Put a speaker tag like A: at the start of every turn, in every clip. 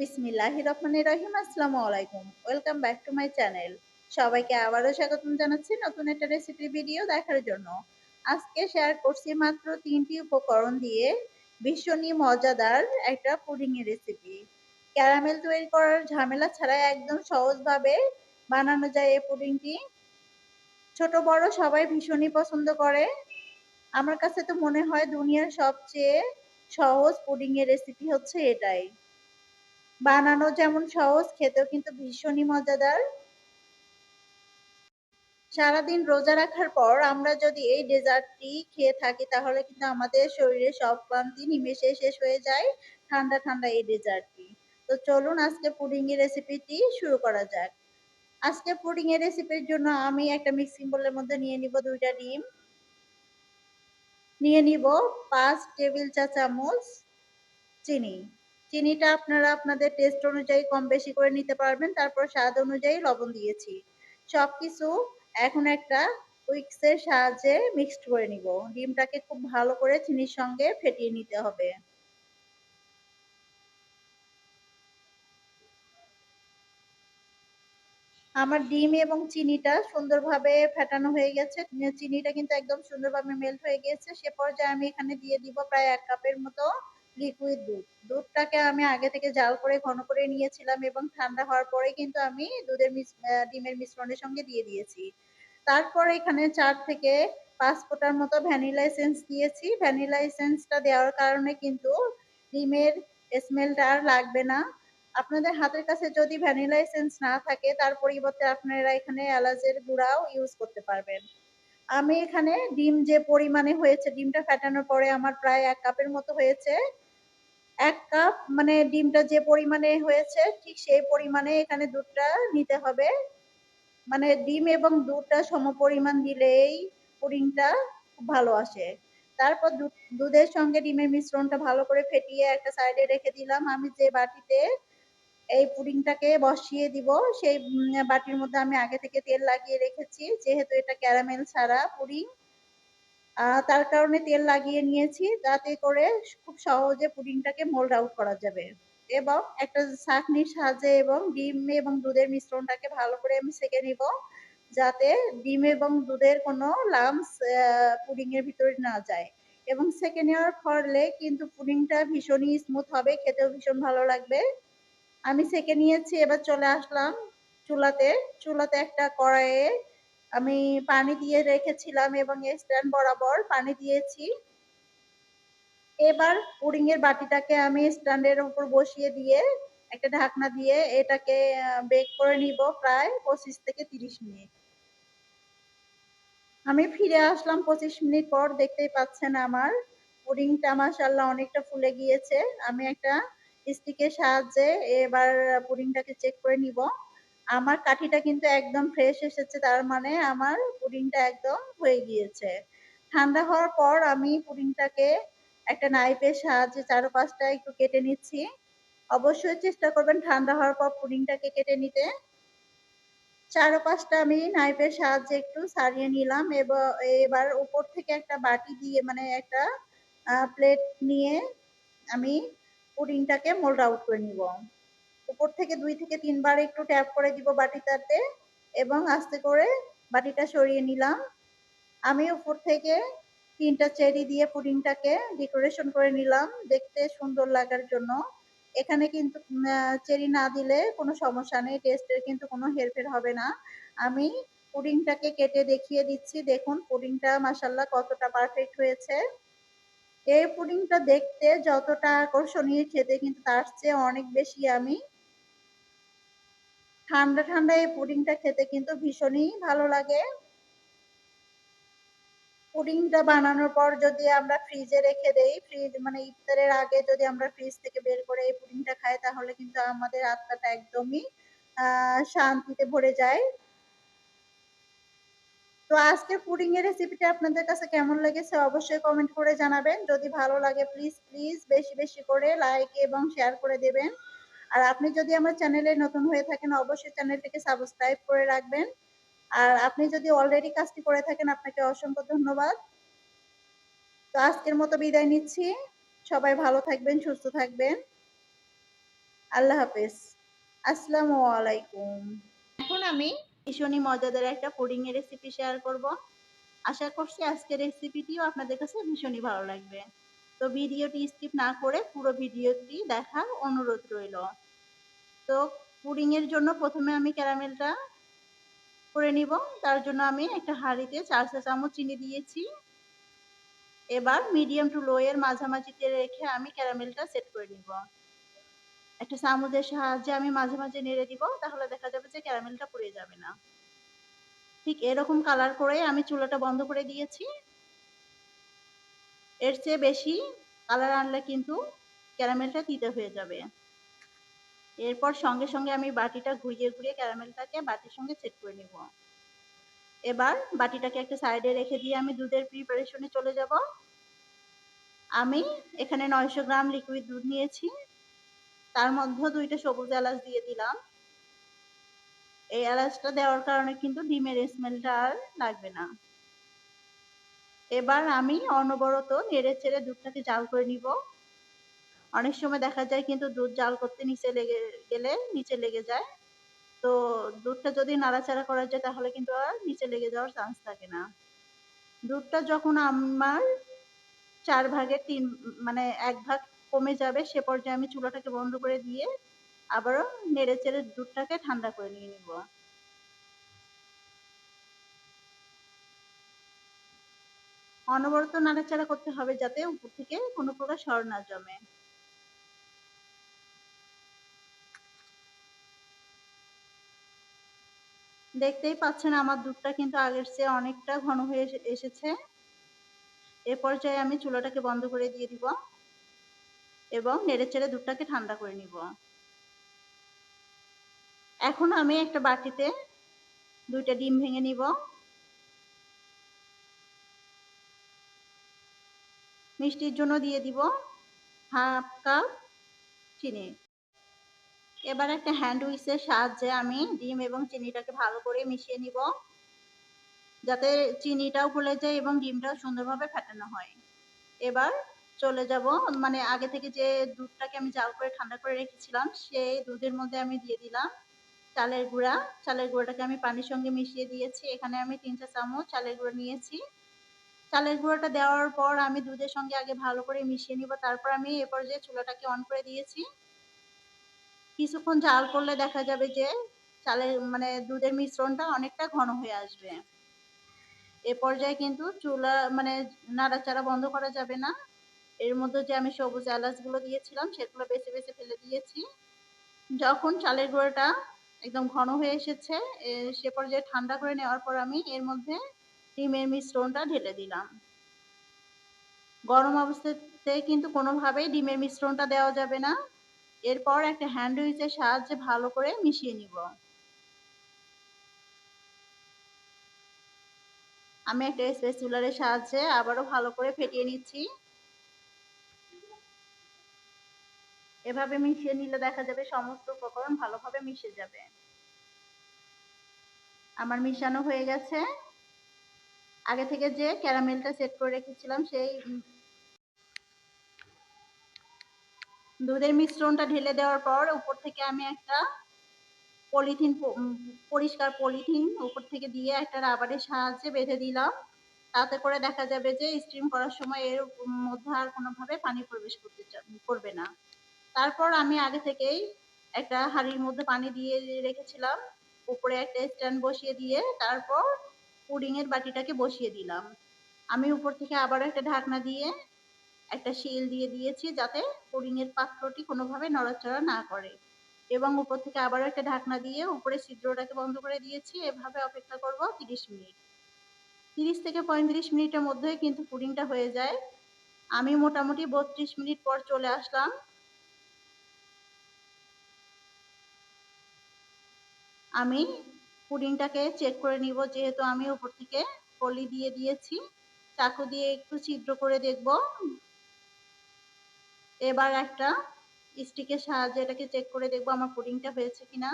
A: বিসমিল্লাহ রহমানির রহিম আসসালামু আলাইকুম। Welcome back to my channel সবাইকে আবারও স্বাগতম জানাচ্ছি নতুন একটা রেসিপি ভিডিও দেখার জন্য। আজকে শেয়ার করছি মাত্র তিনটি উপকরণ দিয়ে ভীষণই মজাদার একটা পুডিং এর রেসিপি ক্যারামেল তৈরি করার ঝামেলা ছাড়া একদম সহজভাবে বানানো যায় এই পুডিংটি ছোট, বড় সবাই ভীষণই পছন্দ করে। আমার কাছে তো মনে হয় দুনিয়ার সবচেয়ে সহজ পুডিং এর রেসিপি হচ্ছে এটাই। বানানো যেমন সহজ, খেতেও কিন্তু ভীষণই মজাদার। সারাদিন রোজা রাখার পর আমরা যদি এই ডেজার্টটি খেয়ে থাকি, তাহলে কিন্তু আমাদের শরীরে সব ক্লান্তি নিমেষে শেষ হয়ে যায় ঠান্ডা ঠান্ডা এই ডেজার্টটি। তো চলুন আজকে পুডিং এর রেসিপিটি শুরু করা যাক। আজকে পুডিং এর রেসিপির জন্য আমি একটা মিক্সিং বোলের মধ্যে নিয়ে নিব দুইটা ডিম। নিয়ে নিব পাঁচ টেবিল চা চামচ চিনি। চিনিটা আপনারা আপনাদের টেস্ট অনুযায়ী কম বেশি করে নিতে পারবেন, তারপর স্বাদ অনুযায়ী লবণ দিয়েছি। সবকিছু এখন একটা উইক্সের সাহায্যে মিক্সড করে নিব। ডিমটাকে খুব ভালো করে চিনির সঙ্গে ফেটিয়ে নিতে হবে। আমার ডিম এবং চিনিটা সুন্দরভাবে ফেটানো হয়ে গেছে। চিনিটা কিন্তু একদম সুন্দরভাবে মেল্ট হয়ে গিয়েছে। সে পর্যায়ে আমি এখানে দিয়ে দিব প্রায় এক কাপের মতো লিকুইড দুধ। দুধটাকে আমি আগে থেকে জাল করে, ঘন করে নিয়েছিলাম এবং ঠান্ডা হওয়ার পরে কিন্তু আমি দুধের ডিমের মিশ্রণের সঙ্গে দিয়ে দিয়েছি। তারপর এখানে চার থেকে পাঁচ ফোটার মতো ভ্যানিলা এসেন্স দিয়েছি। ভ্যানিলা এসেন্সটা দেওয়ার কারণে কিন্তু ডিমের স্মেলটা আর লাগবে না। আপনাদের হাতের কাছে যদি ভ্যানিলা এসেন্স না থাকে, তার পরিবর্তে আপনারা এখানে এলাচের গুঁড়াও ইউজ করতে পারবেন। আমি এখানে ডিম যে পরিমাণে হয়েছে, ডিমটা ফেটানোর পরে আমার প্রায় এক কাপের মতো হয়েছে। এক কাপ মানে ডিমটা যে পরিমাণে হয়েছে, ঠিক সেই পরিমাণে এখানে দুধটা নিতে হবে। মানে ডিম এবং দুধটা সম পরিমাণ দিলেই পুডিংটা খুব ভালো আসে। তারপর দুধের সঙ্গে ডিমের মিশ্রণটা ভালো করে ফেটিয়ে একটা সাইডে রেখে দিলাম। আমি যে বাটিতে এই পুডিংটাকে বসিয়ে দিব, সেই বাটির মধ্যে আমি আগে থেকে তেল লাগিয়ে রেখেছি। যেহেতু এটা ক্যারামেল ছাড়া পুডিং তার কারণে তেল লাগিয়ে নিয়েছি। তাতে করে খুব সহজে পুডিংটাকে মোল্ড আউট করা যাবে। এবং একটা ছাঁকনির সাহায্যে এবং ডিম এবং দুধের মিশ্রণটাকে ভালো করে আমি সেকে নিব, যাতে ডিম এবং দুধের কোনো লামস পুডিং এর ভিতরে না যায়। এবং সেকে নেওয়ার ফলে কিন্তু পুডিংটা ভীষণই স্মুথ হবে, খেতেও ভীষণ ভালো লাগবে। আমি সেকে নিয়েছি, এবার চলে আসলাম চুলাতে। চুলাতে একটা কড়াইয়ে আমি পানি দিয়ে রেখেছিলাম এবং স্ট্যান্ড বরাবর পানি দিয়েছি। এবার পুডিং এর বাটিটাকে আমি স্ট্যান্ডের উপর বসিয়ে দিয়ে একটা ঢাকনা দিয়ে এটাকে বেক করে নিব প্রায় পঁচিশ থেকে তিরিশ মিনিট। আমি ফিরে আসলাম পঁচিশ মিনিট পর, দেখতেই পাচ্ছেন আমার পুডিংটা মাসাল্লাহ অনেকটা ফুলে গিয়েছে। আমি একটা স্টিকের সাহায্যে এবার পুডিংটাকে চেক করে নিব। আমার কাঠিটা কিন্তু একদম ফ্রেশ এসেছে, তার মানে আমার পুডিংটা একদম হয়ে গিয়েছে। ঠান্ডা হওয়ার পর আমি পুডিংটাকে একটা নাইফের সাহায্যে চারপাশটা একটু কেটে নিচ্ছি। অবশ্যই চেষ্টা করবেন ঠান্ডা হওয়ার পর পুডিংটাকে কেটে নিতে। চারপাশটা আমি নাইফের সাহায্যে একটু সারিয়ে নিলাম এবার উপর থেকে একটা বাটি দিয়ে মানে একটা প্লেট নিয়ে আমি পুডিংটাকে মোল্ড আউট করে নিব। উপর থেকে দুই থেকে তিনবার একটু ট্যাপ করে দিব বাটিটাতে এবং আস্তে করে বাটিটা সরিয়ে নিলাম। আমি উপর থেকে তিনটা চেরি দিয়ে পুডিংটাকে ডেকোরেশন করে নিলাম, দেখতে সুন্দর লাগার জন্য। এখানে কিন্তু চেরি না দিলে কোনো সমস্যা নেই টেস্টের কিন্তু কোনো হেরফের হবে না। আমি পুডিংটাকে কেটে দেখিয়ে দিচ্ছি, দেখুন পুডিংটা মাসাল্লাহ কতটা পারফেক্ট হয়েছে। এই পুডিংটা দেখতে যতটা আকর্ষণীয় খেতে কিন্তু তার চেয়ে অনেক বেশি আমি ঠান্ডা ঠান্ডা এই পুডিংটা খেতে কিন্তু ভীষণই ভালো লাগে। পুডিংটা বানানোর পর যদি আমরা ফ্রিজে রেখে দেই ফ্রিজ মানে ইফতারের আগে যদি আমরা ফ্রিজ থেকে বের করে এই পুডিংটা খাই, তাহলে কিন্তু আমাদের আত্মাটা একদমই শান্তিতে ভরে যায়। তো আজকে পুডিং এর রেসিপিটা আপনাদের কাছে কেমন লেগেছে অবশ্যই কমেন্ট করে জানাবেন। যদি ভালো লাগে প্লিজ প্লিজ বেশি বেশি করে লাইক এবং শেয়ার করে দেবেন। আর আপনি যদি আমার চ্যানেলে নতুন হয়ে থাকেন, অবশ্যই চ্যানেলটিকে সাবস্ক্রাইব করে রাখবেন। আর আপনি যদি অলরেডি কাজটি করে থাকেন, আপনাকে অসংখ্য ধন্যবাদ। তো আজকের মতো বিদায় নিচ্ছি। সবাই ভালো থাকবেন, সুস্থ থাকবেন। আল্লাহ হাফেজ। আসসালামু আলাইকুম। এখন আমি ভীষণই মজাদার একটা পুডিং এর রেসিপি শেয়ার করব। আশা করছি আজকের রেসিপিটিও আপনাদের কাছে ভীষণই ভালো লাগবে। তো ভিডিওটি স্কিপ না করে পুরো ভিডিওটি দেখার অনুরোধ রইল। তো পুডিং এর জন্য প্রথমে আমি ক্যারামেলটা করে নিব। তার জন্য আমি একটা হাঁড়িতে চার চা চামচ চিনি দিয়েছি। এবার মিডিয়াম টু লো এর মাঝামাঝিতে রেখে আমি ক্যারামেলটা সেট করে নিব। একটা চামচের সাহায্যে আমি মাঝে মাঝে নেড়ে দিব, তাহলে দেখা যাবে যে ক্যারামেলটা পুড়ে যাবে না। ঠিক এরকম কালার করে আমি চুলাটা বন্ধ করে দিয়েছি। এর চেয়ে বেশি কালার আনলে কিন্তু ক্যারামেলটা তিতে হয়ে যাবে। এরপর সঙ্গে সঙ্গে আমি বাটিটা ঘুরিয়ে ঘুরিয়ে ক্যারামেলটাকে বাটির সঙ্গে সেট করে নিব। এবার বাটিটাকে একটা সাইডে রেখে দিয়ে আমি দুধের প্রিপারেশনে চলে যাব। আমি এখানে নয়শো গ্রাম লিকুইড দুধ নিয়েছি। তার মধ্যে দুইটা সবুজ এলাচ দিয়ে দিলাম। এই এলাচটা দেওয়ার কারণে কিন্তু ডিমের স্মেলটা আর লাগবে না। এবার আমি অনবরত নেড়ে চেড়ে দুধটাকে জাল করে নিব। অনেক সময় দেখা যায় কিন্তু দুধ জাল করতে নিচে লেগে গেলে নিচে লেগে যায়। তো দুধটা যদি নাড়াচাড়া করা যায় তাহলে কিন্তু আর নিচে লেগে যাওয়ার চান্স থাকে না। দুধটা যখন আমার চার ভাগে তিন মানে এক ভাগ কমে যাবে সে পর্যায়ে আমি চুলাটাকে বন্ধ করে দিয়ে আবারও নেড়ে চেড়ে দুধটাকে ঠান্ডা করে নিয়ে নিব। অনবরত নাড়াচাড়া করতে হবে যাতে উপর থেকে কোনো প্রকার সর না জমে। দেখতেই পাচ্ছেন আমার দুধটা কিন্তু আগের চেয়ে অনেকটা ঘন হয়ে এসেছে। এ পর্যায়ে আমি চুলাটাকে বন্ধ করে দিয়ে দিব এবং নেড়ে চেড়ে দুধটাকে ঠান্ডা করে নিব। এখন আমি একটা বাটিতে দুইটা ডিম ভেঙে নিব। মিষ্টির জন্য দিয়ে দিব হাফ কাপ চিনি। এবার একটা হ্যান্ড উইক্সের সাহায্যে আমি ডিম এবং চিনিটাকে ভালো করে মিশিয়ে নিব, যাতে চিনিটাও গলে যায় এবং ডিমটাও সুন্দরভাবে ফেটানো হয়। এবার চলে যাব মানে আগে থেকে যে দুধটাকে আমি জাল করে ঠান্ডা করে রেখেছিলাম, সেই দুধের মধ্যে আমি দিয়ে দিলাম চালের গুঁড়া। চালের গুঁড়াটাকে আমি পানির সঙ্গে মিশিয়ে দিয়েছি। এখানে আমি তিন চা চামচ চালের গুঁড়া নিয়েছি। চালের গুঁড়োটা দেওয়ার পর আমি দুধের সঙ্গে আগে ভালো করে মিশিয়ে নিব। তারপর আমি এ পর্যায়ে চুলাটাকে অন করে দিয়েছি। কিছুক্ষণ জাল করলে দেখা যাবে যে চালের মানে দুধের মিশ্রণটা অনেকটা ঘন হয়ে আসবে। এ পর্যায়ে কিন্তু চুলা মানে নাড়াচাড়া বন্ধ করা যাবে না। এর মধ্যে যে আমি সবুজ এলাচগুলো দিয়েছিলাম, সেগুলো বেছে বেছে ফেলে দিয়েছি। যখন চালের গুঁড়োটা একদম ঘন হয়ে এসেছে সে পর্যায়ে ঠান্ডা করে নেওয়ার পর আমি এর মধ্যে ডিমের মিশ্রণটা ঢেলে দিলাম। গরম অবস্থাতে কিন্তু কোনোভাবেই ডিমের মিশ্রণটা দেওয়া যাবে না। এরপর একটা হ্যান্ড উইচের সাহায্যে ভালো করে মিশিয়ে নিব। আমি একটা স্পেসুলারের সাহায্যে আবারও ভালো করে ফেটিয়ে নিচ্ছি। এভাবে মিশিয়ে নিলে দেখা যাবে সমস্ত উপকরণ ভালোভাবে মিশে যাবে। আমার মিশানো হয়ে গেছে। আগে থেকে যে ক্যারামেলটা সেট করে রেখেছিলাম, সেই দুধের মিশ্রণটা ঢেলে দেওয়ার পর উপর থেকে আমি একটা পলিথিন পরিষ্কার পলিথিন উপর থেকে দিয়ে একটা রাবারের সাহায্যে বেঁধে দিলাম। তাতে করে দেখা যাবে যে স্টিম করার সময় এর মধ্যে আর কোনোভাবে পানি প্রবেশ করতে করবে না। তারপর আমি আগে থেকেই একটা হাঁড়ির মধ্যে পানি দিয়ে রেখেছিলাম। উপরে একটা স্ট্যান্ড বসিয়ে দিয়ে তারপর পুডিং এর বাটিটাকে বসিয়ে দিলাম। আমি উপর থেকে আবার একটা ঢাকনা দিয়ে একটা শিল দিয়ে দিয়েছি যাতে পুডিং এর পাত্রটি কোনোভাবে নড়াচড়া না করে। এবং উপর থেকে আবারও একটা ঢাকনা দিয়ে উপরে ছিদ্রটাকে বন্ধ করে দিয়েছি। এভাবে অপেক্ষা করব তিরিশ মিনিট। তিরিশ থেকে পঁয়ত্রিশ মিনিটের মধ্যে কিন্তু পুডিংটা হয়ে যায়। আমি মোটামুটি বত্রিশ মিনিট পর চলে আসলাম। আমি পুডিংটাকে চেক করে নিব, যেহেতু আমি উপর থেকে পলি দিয়ে দিয়েছি। চাকু দিয়ে একটু ছিদ্র করে দেখব। এবার একটা স্টিকের সাহায্যে এটাকে চেক করে দেখব আমার পুডিংটা হয়েছে কিনা।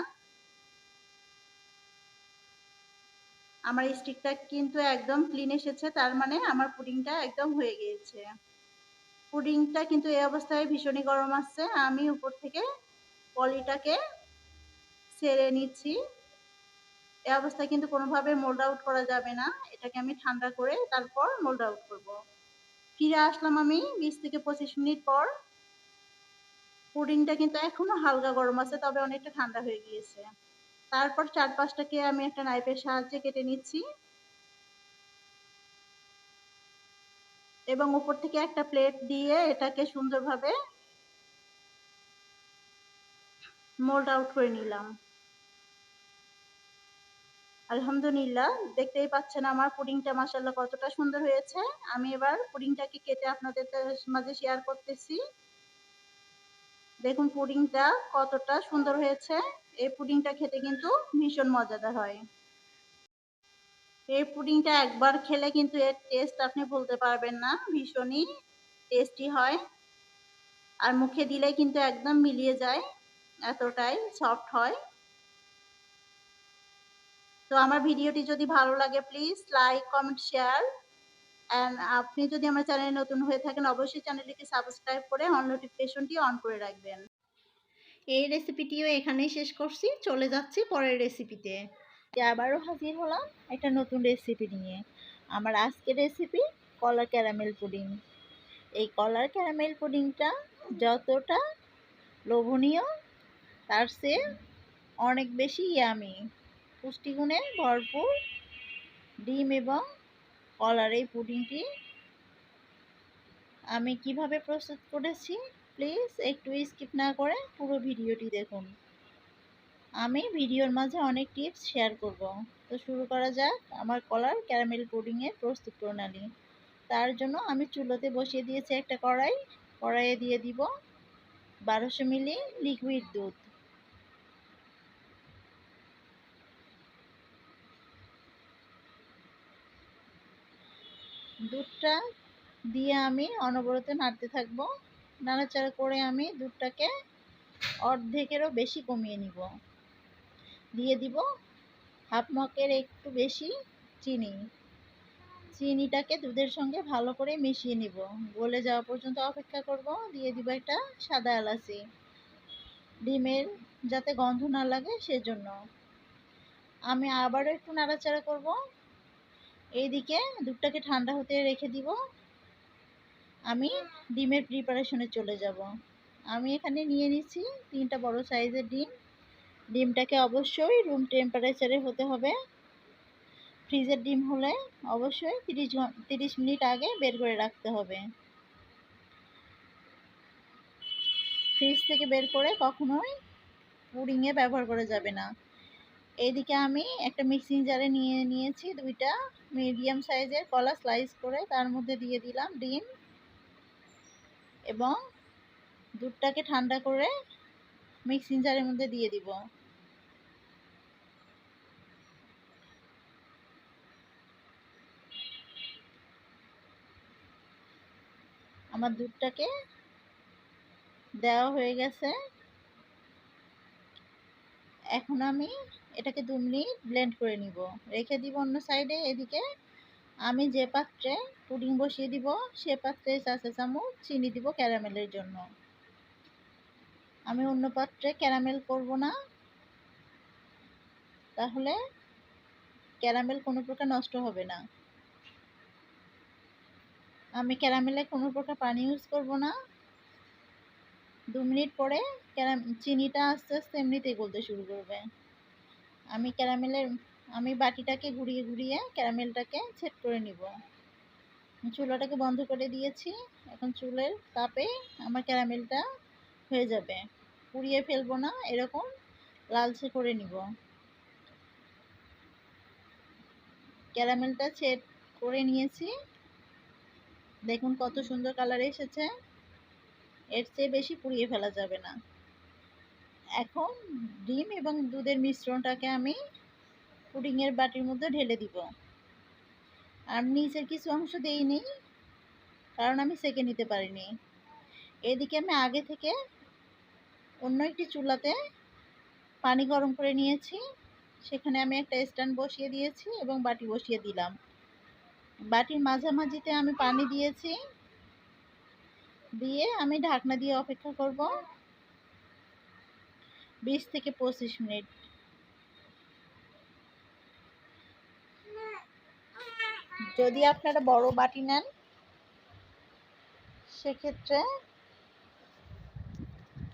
A: আমার স্টিকটা কিন্তু একদম ক্লিন এসেছে, তার মানে আমার পুডিংটা একদম হয়ে গিয়েছে। পুডিংটা কিন্তু এই অবস্থায় ভীষণই গরম আসছে আমি উপর থেকে পলিটাকে সেরে নিচ্ছি। এই অবস্থায় কিন্তু কোনোভাবে মোল্ড আউট করা যাবে না। এটাকে আমি ঠান্ডা করে তারপর মোল্ড আউট করব। ফিরে আসলাম আমি বিশ থেকে পঁচিশ মিনিট পর। পুডিংটা কিন্তু এখনও হালকা গরম আছে, তবে অনেকটা ঠান্ডা হয়ে গিয়েছে। তারপর চার পাঁচটাকে আমি একটা নাইফের সাহায্যে কেটে নিচ্ছি। এবং উপর থেকে একটা প্লেট দিয়ে এটাকে সুন্দরভাবে মোল্ড আউট করে নিলাম। আলহামদুলিল্লাহ, দেখতেই পাচ্ছেন আমার পুডিংটা মাসাল্লাহ কতটা সুন্দর হয়েছে। আমি এবার পুডিংটাকে কেটে আপনাদের মাঝে শেয়ার করতেছি। দেখুন পুডিংটা কতটা সুন্দর হয়েছে। এই পুডিংটা খেতে কিন্তু ভীষণ মজাদার হয়। এই পুডিংটা একবার খেলে কিন্তু এর টেস্ট আপনি বলতে পারবেন না, ভীষণই টেস্টি হয়। আর মুখে দিলে কিন্তু একদম মিলিয়ে যায়, এতটাই সফট হয়। তো আমার ভিডিওটি যদি ভালো লাগে please like comment share and আপনি যদি আমার চ্যানেলে নতুন হয়ে থাকেন, অবশ্যই চ্যানেলটিকে সাবস্ক্রাইব করে অন নোটিফিকেশনটি অন করে রাখবেন। এই রেসিপিটিও এখানেই শেষ করছি, চলে যাচ্ছি পরের রেসিপিতে আবারও হাজির হলাম একটা নতুন রেসিপি নিয়ে। আমার আজকের রেসিপি কলার ক্যারামেল পুডিং এই কলার ক্যারামেল পুডিংটা যতটা লোভনীয়, তার চেয়ে অনেক বেশি ইয়ামি পুষ্টিগুণে ভরপুর ডিম এবং কলার এই পুডিংটি। আমি কীভাবে প্রস্তুত করেছি? প্লিজ একটু স্কিপ না করে পুরো ভিডিওটি দেখুন। আমি ভিডিওর মাঝে অনেক টিপস শেয়ার করব। তো শুরু করা যাক আমার কলার ক্যারামেল পুডিংয়ের প্রস্তুত প্রণালী। তার জন্য আমি চুলোতে বসিয়ে দিয়েছি একটা কড়াই। কড়াইয়ে দিয়ে দিব বারোশো মিলি লিকুইড দুধ। দুধটা দিয়ে আমি অনবরত নাড়তে থাকব। নাড়াচাড়া করে আমি দুধটাকে অর্ধেকেরও বেশি কমিয়ে নিব। দিয়ে দিব হাফ মকের একটু বেশি চিনি। চিনিটাকে দুধের সঙ্গে ভালো করে মিশিয়ে নিব। গলে যাওয়া পর্যন্ত অপেক্ষা করব। দিয়ে দিব একটা সাদা এলাচি। ডিমের যাতে গন্ধ না লাগে সেজন্য। আমি আবারও একটু নাড়াচাড়া করব। এইদিকে দুধটাকে ঠান্ডা হতে রেখে দিব। আমি ডিমের প্রিপারেশনে চলে যাব। আমি এখানে নিয়ে নিচ্ছি তিনটা বড় সাইজের ডিম। ডিমটাকে অবশ্যই রুম টেম্পারেচারে হতে হবে। ফ্রিজের ডিম হলে অবশ্যই তিরিশ তিরিশ মিনিট আগে বের করে রাখতে হবে। ফ্রিজ থেকে বের করে কখনোই পুডিংয়ে ব্যবহার করা যাবে না। এইদিকে আমি একটা মিক্সিং জারে নিয়ে নিয়েছি দুইটা মিডিয়াম সাইজের কলা স্লাইস করে তার মধ্যে দিয়ে দিলাম ডিম এবং দুধটাকে ঠান্ডা করে মিক্সিং জারের মধ্যে দিয়ে দিব। আমার দুধটাকে দেওয়া হয়ে গেছে। এখন আমি এটাকে দু মিনিট ব্লেন্ড করে নিব। রেখে দিব অন্য সাইডে এদিকে আমি যে পাত্রে পুডিং বসিয়ে দিব, সে পাত্রে চাচা চামচ চিনি দিব ক্যারামেলের জন্য। আমি অন্য পাত্রে ক্যারামেল করব না। তাহলে ক্যারামেল কোনো প্রকার নষ্ট হবে না। আমি ক্যারামেলে কোনো প্রকার পানি ইউজ করব না। দু মিনিট পরে ক্যারাম, চিনিটা আস্তে আস্তে এমনিতেই গলতে শুরু করবে। আমি ক্যারামেলের, আমি বাটিটাকে ঘুরিয়ে ঘুরিয়ে ক্যারামেলটাকে সেট করে নিব। চুলাটাকে বন্ধ করে দিয়েছি। এখন চুলের তাপে আমার ক্যারামেলটা হয়ে যাবে। পুড়িয়ে ফেলব না, এরকম লালচে করে নিব। ক্যারামেলটা সেট করে নিয়েছি। দেখুন কত সুন্দর কালার এসেছে। এর চেয়ে বেশি পুড়িয়ে ফেলা যাবে না। এখন ডিম এবং দুধের মিশ্রণটাকে আমি পুডিংয়ের বাটির মধ্যে ঢেলে দিব। আর নিচের কিছু অংশ দেইনি কারণ আমি সেকে নিতে পারিনি। এদিকে আমি আগে থেকে অন্য একটি চুলাতে পানি গরম করে নিয়েছি। সেখানে আমি একটা স্ট্যান্ড বসিয়ে দিয়েছি এবং বাটি বসিয়ে দিলাম। বাটির মাঝামাঝিতে আমি পানি দিয়েছি। দিয়ে আমি ঢাকনা দিয়ে অপেক্ষা করব। বিশ থেকে পঁচিশ মিনিট। যদি আপনারা বড় বাটি নেন, সেক্ষেত্রে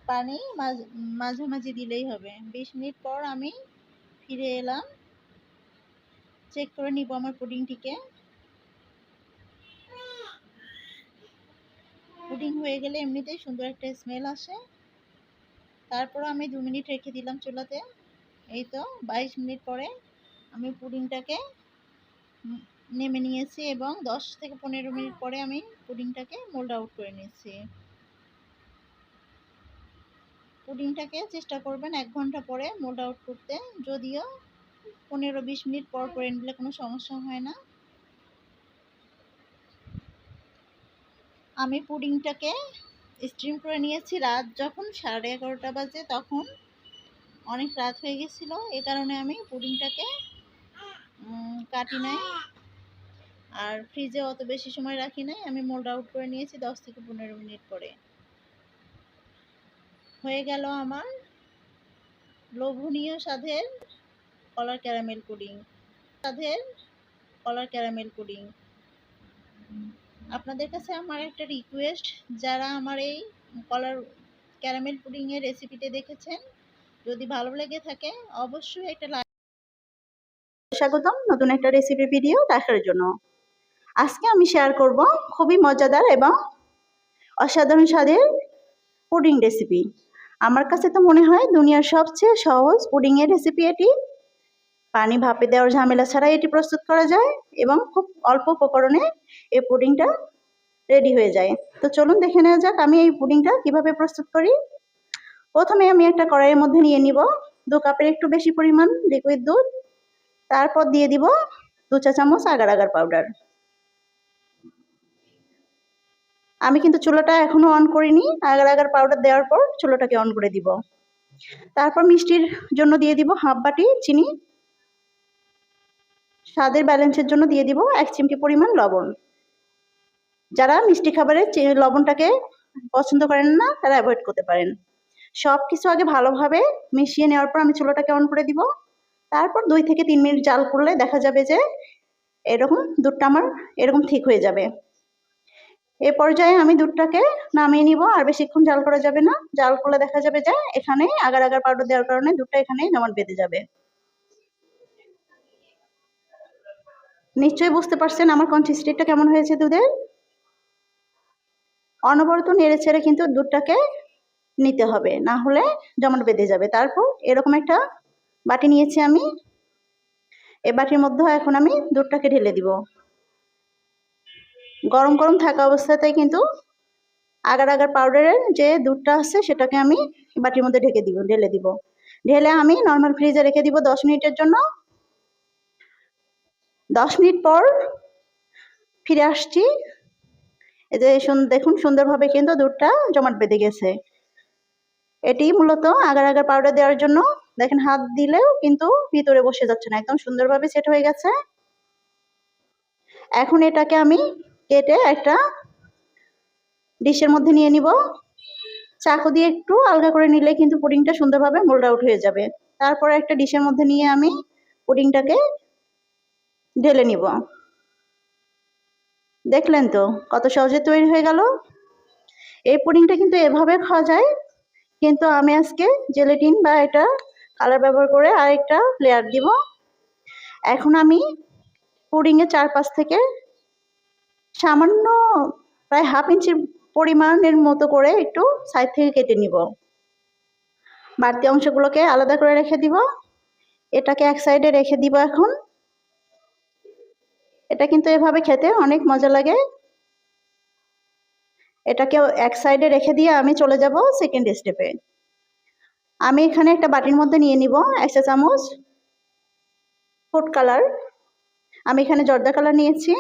A: পানি মাঝ- মাঝামাঝি দিলেই হবে। বিশ মিনিট পর আমি ফিরে এলাম। চেক করে নিব আমার পুডিংটিকে। পুডিং হয়ে গেলে এমনিতেই সুন্দর একটা স্মেল আসে। তারপর আমি দু মিনিট রেখে দিলাম চুলাতে। এই তো, বাইশ মিনিট পরে আমি পুডিংটাকে নেমে নিয়েছি এবং দশ থেকে পনেরো মিনিট পরে আমি পুডিংটাকে মোল্ড আউট করে নিয়েছি। পুডিংটাকে চেষ্টা করবেন এক ঘণ্টা পরে মোল্ড আউট করতে। যদিও পনেরো বিশ মিনিট পর করে নিলে কোনো সমস্যা হয় না। আমি পুডিংটাকে স্ট্রিম করে নিয়েছি রাত যখন সাড়ে এগারোটা বাজে তখন অনেক রাত হয়ে গেছিল। এ কারণে আমি পুডিংটাকে কাটি নাই। আর ফ্রিজে অত বেশি সময় রাখি নাই। আমি মোল্ড আউট করে নিয়েছি দশ থেকে পনেরো মিনিট পরে। হয়ে গেল আমার লোভনীয় স্বাদের কলার ক্যারামেল পুডিং স্বাদের কলার ক্যারামেল পুডিং আপনাদের কাছে আমার একটা রিকোয়েস্ট যারা আমার এই কলার ক্যারামেল পুডিংয়ের রেসিপিটি দেখেছেন, যদি ভালো লেগে থাকে, অবশ্যই একটা লাইক স্বাগতম নতুন একটা রেসিপি ভিডিও দেখার জন্য। আজকে আমি শেয়ার করব খুবই মজাদার এবং অসাধারণ স্বাদের পুডিং রেসিপি আমার কাছে তো মনে হয় দুনিয়ার সবচেয়ে সহজ পুডিংয়ের রেসিপি এটি। পানি ভাপে দেওয়ার ঝামেলা ছাড়াই এটি প্রস্তুত করা যায় এবং খুব অল্প উপকরণে এই পুডিংটা রেডি হয়ে যায়। তো চলুন দেখে নেওয়া যাক আমি এই পুডিংটা কীভাবে প্রস্তুত করি। প্রথমে আমি একটা কড়াইয়ের মধ্যে নিয়ে নিব। দু কাপের একটু বেশি পরিমাণ লিকুইড দুধ। তারপর দিয়ে দিব দু চা চামচ আগার আগার পাউডার আমি কিন্তু চুলোটা এখনও অন করিনি। আগার আগার পাউডার দেওয়ার পর চুলোটাকে অন করে দিব। তারপর মিষ্টির জন্য দিয়ে দিব হাফ বাটি চিনি। স্বাদের ব্যালেন্সের জন্য দিয়ে দিব এক চিমটি পরিমাণ লবণ। যারা মিষ্টি খাবারে লবণটাকে পছন্দ করেন না, তারা অ্যাভয়েড করতে পারেন। সব কিছু আগে ভালোভাবে মিশিয়ে নেওয়ার পর আমি চুলাটাকে অন করে দিব। তারপর দুই থেকে তিন মিনিট জাল করলে দেখা যাবে যে এরকম দুধটা আমার এরকম ঠিক হয়ে যাবে। এ পর্যায়ে আমি দুধটাকে নামিয়ে নিব, আর বেশিক্ষণ জাল করা যাবে না। জাল করলে দেখা যাবে যে এখানে আগার আগার পাউডার দেওয়ার কারণে দুধটা এখানে জমাট বেঁধে যাবে। নিশ্চয়ই বুঝতে পারছেন আমার কনসিস্টেন্টটা কেমন হয়েছে দুধের? অনবরত নেড়ে ছেড়ে কিন্তু দুধটাকে নিতে হবে, না হলে জমাট বেঁধে যাবে। তারপর এরকম একটা বাটি নিয়েছি আমি। এ বাটির মধ্যে এখন আমি দুধটাকে ঢেলে দিব। গরম গরম থাকা অবস্থাতেই কিন্তু আগার আগার পাউডারের যে দুধটা আছে সেটাকে আমি বাটির মধ্যে ঢেকে দিব, ঢেলে দিব। ঢেলে আমি নর্মাল ফ্রিজে রেখে দিব দশ মিনিটের জন্য। দশ মিনিট পর ফিরে আসছি। এই যে দেখুন সুন্দরভাবে কিন্তু দুধটা জমাট বেঁধে গেছে। এটি মূলত আগার আগার পাউডার দেওয়ার জন্য। দেখেন হাত দিলেও কিন্তু ভিতরে বসে যাচ্ছে না, একদম সুন্দরভাবে সেট হয়ে গেছে। এখন এটাকে আমি কেটে একটা ডিশের মধ্যে নিয়ে নিব। চাকু দিয়ে একটু আলগা করে নিলে কিন্তু পুডিংটা সুন্দরভাবে মোল্ড আউট হয়ে যাবে। তারপর একটা ডিশের মধ্যে নিয়ে আমি পুডিংটাকে ঢেলে নিব। দেখলেন তো কত সহজে তৈরি হয়ে গেল? এই পুডিংটা কিন্তু এভাবে খাওয়া যায়, কিন্তু আমি আজকে জেলেটিন বা এটা কালার ব্যবহার করে আরেকটা লেয়ার দিব। এখন আমি পুডিংয়ের চারপাশ থেকে সামান্য প্রায় হাফ ইঞ্চির পরিমাণের মতো করে একটু সাইড থেকে কেটে নিব। বাড়তি অংশগুলোকে আলাদা করে রেখে দিব। এটাকে এক সাইডে রেখে দিব এখন। এটা কিন্তু এভাবে খেতে অনেক মজা লাগে। এটাকে এক সাইডে রেখে দিয়ে আমি চলে যাব সেকেন্ড স্টেপে আমি এখানে একটা বাটির মধ্যে নিয়ে নিব এক চা চামচ ফুড কালার আমি এখানে জর্দা কালার নিয়েছি।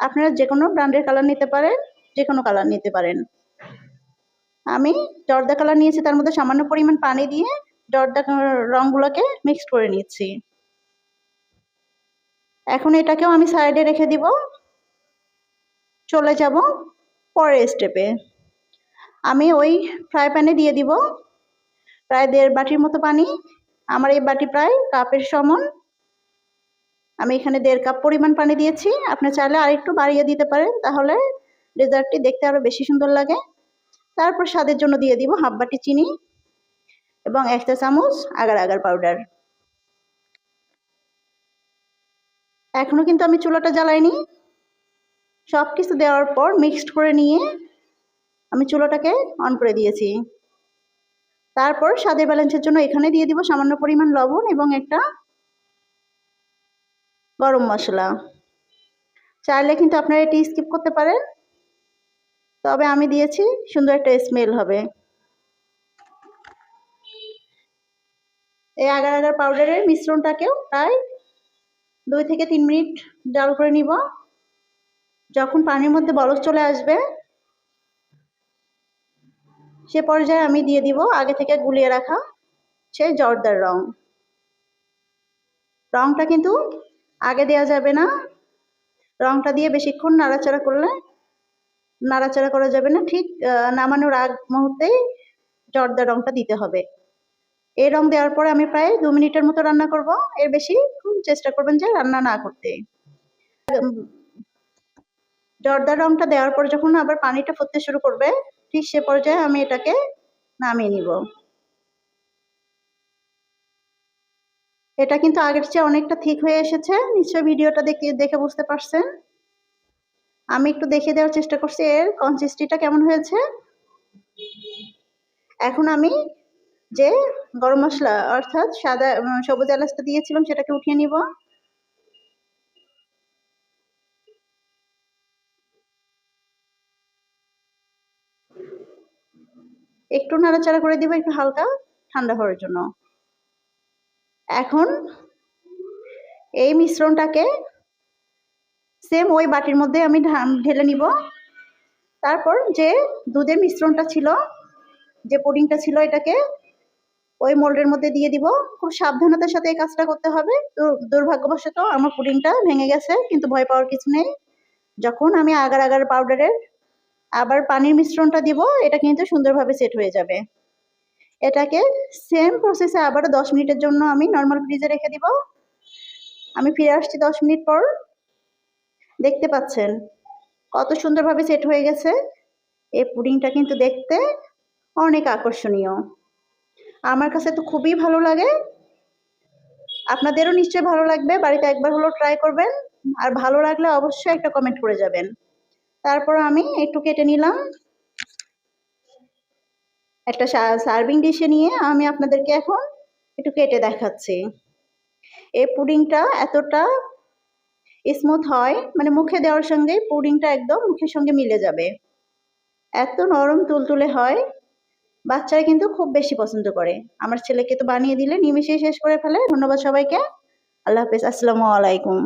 A: আপনারা যে কোনো ব্র্যান্ডের কালার নিতে পারেন যে কোনো কালার নিতে পারেন। আমি জর্দা কালার নিয়েছি, তার মধ্যে সামান্য পরিমাণ পানি দিয়ে জর্দা রঙগুলোকে মিক্সড করে নিচ্ছি। এখন এটাকেও আমি সাইডে রেখে দিব। চলে যাব পরের স্টেপে আমি ওই ফ্রাই প্যানে দিয়ে দিব। প্রায় দেড় বাটির মতো পানি। আমার এই বাটি প্রায় কাপের সমান। আমি এখানে দেড় কাপ পরিমাণ পানি দিয়েছি। আপনি চাইলে আরেকটু বাড়িয়ে দিতে পারেন, তাহলে ডেজার্টটি দেখতে আরও বেশি সুন্দর লাগে। তারপর স্বাদের জন্য দিয়ে দিব হাফ বাটি চিনি এবং একটা চামচ আগার আগার পাউডার এখনও কিন্তু আমি চুলাটা জ্বালাইনি। সব কিছু দেওয়ার পর মিক্সড করে নিয়ে আমি চুলাটাকে অন করে দিয়েছি। তারপর স্বাদের ব্যালেন্সের জন্য এখানে দিয়ে দিব সামান্য পরিমাণ লবণ এবং একটা গরম মশলা। চাইলে কিন্তু আপনারা এটি স্কিপ করতে পারেন। তবে আমি দিয়েছি সুন্দর একটা স্মেল হবে। এই আগার আগার পাউডারের মিশ্রণটাকেও প্রায় দুই থেকে তিন মিনিট জাল করে নিব। যখন পানির মধ্যে বরফ চলে আসবে, সে পর্যায়ে আমি দিয়ে দিব আগে থেকে গুলিয়ে রাখা সেই জর্দার রং। রংটা কিন্তু আগে দেওয়া যাবে না। রংটা দিয়ে বেশিক্ষণ নাড়াচাড়া করলে, নাড়াচাড়া করা যাবে না। ঠিক নামানোর আগ মুহূর্তেই জর্দার রংটা দিতে হবে। এই রং দেওয়ার পরে আমি প্রায় দু মিনিটের মতো রান্না করব। এর বেশি চেষ্টা করবেন যে রান্না না করতে। জর্দার রংটা দেওয়ার পর যখন আবার পানিটা ফুটতে শুরু করবে, ঠিক সে পর্যায়ে আমি এটাকে নামিয়ে নিব। এটা কিন্তু আগের চেয়ে অনেকটা ঠিক হয়ে এসেছে। নিশ্চয় ভিডিওটা দেখে দেখে বুঝতে পারছেন। আমি একটু দেখে দেওয়ার চেষ্টা করছি এর কনসিস্টিটা কেমন হয়েছে। এখন আমি যে গরম মশলা, অর্থাৎ সাদা সবুজ এলাচটা দিয়েছিলাম, সেটাকে উঠিয়ে নিব। একটু নাড়াচাড়া করে দিব, একটু হালকা, ঠান্ডা হওয়ার জন্য। এখন এই মিশ্রণটাকে সেম ওই বাটির মধ্যে আমি ঢেলে নিব। তারপর যে দুধের মিশ্রণটা ছিল, যে পুডিংটা ছিল, এটাকে ওই মোল্ডের মধ্যে দিয়ে দিব। খুব সাবধানতার সাথে এই কাজটা করতে হবে। দুর্ভাগ্যবশত আমার পুডিংটা ভেঙে গেছে, কিন্তু ভয় পাওয়ার কিছু নেই। যখন আমি আগার আগার পাউডারের আবার পানির মিশ্রণটা দিব, এটা কিন্তু সুন্দরভাবে সেট হয়ে যাবে। এটাকে সেম প্রসেসে আবারও দশ মিনিটের জন্য আমি নর্মাল ফ্রিজে রেখে দিব। আমি ফিরে আসছি দশ মিনিট পর। দেখতে পাচ্ছেন কত সুন্দরভাবে সেট হয়ে গেছে। এই পুডিংটা কিন্তু দেখতে অনেক আকর্ষণীয়। আমার কাছে তো খুবই ভালো লাগে। আপনাদেরও নিশ্চয়ই ভালো লাগবে। বাড়িতে একবার হলো ট্রাই করবেন। আর ভালো লাগলে অবশ্যই একটা কমেন্ট করে যাবেন। তারপর আমি একটু কেটে নিলাম। একটা সার্ভিং ডিশে নিয়ে আমি আপনাদেরকে এখন একটু কেটে দেখাচ্ছি। এই পুডিংটা এতটা স্মুথ হয় মানে মুখে দেওয়ার সঙ্গে পুডিংটা একদম মুখের সঙ্গে মিলে যাবে। এত নরম তুলতুলে হয়। বাচ্চারা কিন্তু খুব বেশি পছন্দ করে। আমার ছেলেকে তো বানিয়ে দিলে নিমেষেই শেষ করে ফেলে। ধন্যবাদ সবাইকে। আল্লাহ হাফেজ। আসসালামু আলাইকুম।